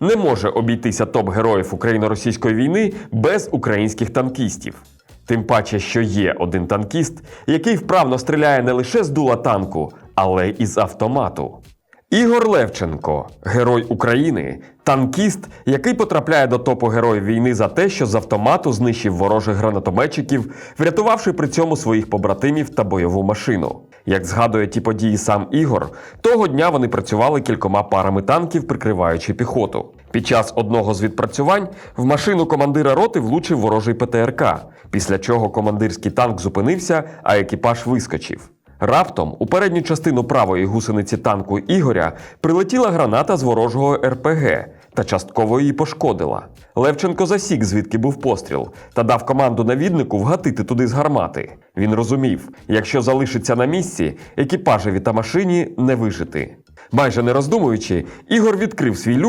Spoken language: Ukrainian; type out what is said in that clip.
Не може обійтися топ героїв україно-російської війни без українських танкістів. Тим паче, що є один танкіст, який вправно стріляє не лише з дула танку, але й з автомату. Ігор Левченко, герой України, танкіст, який потрапляє до топу героїв війни за те, що з автомату знищив ворожих гранатометчиків, врятувавши при цьому своїх побратимів та бойову машину. Як згадує ті події сам Ігор, того дня вони працювали кількома парами танків, прикриваючи піхоту. Під час одного з відпрацювань в машину командира роти влучив ворожий ПТРК, після чого командирський танк зупинився, а екіпаж вискочив. Раптом у передню частину правої гусениці танку Ігоря прилетіла граната з ворожого РПГ та частково її пошкодила. Левченко засік, звідки був постріл, та дав команду навіднику вгатити туди з гармати. Він розумів, якщо залишиться на місці, екіпажеві та машині не вижити. Майже не роздумуючи, Ігор відкрив свій люк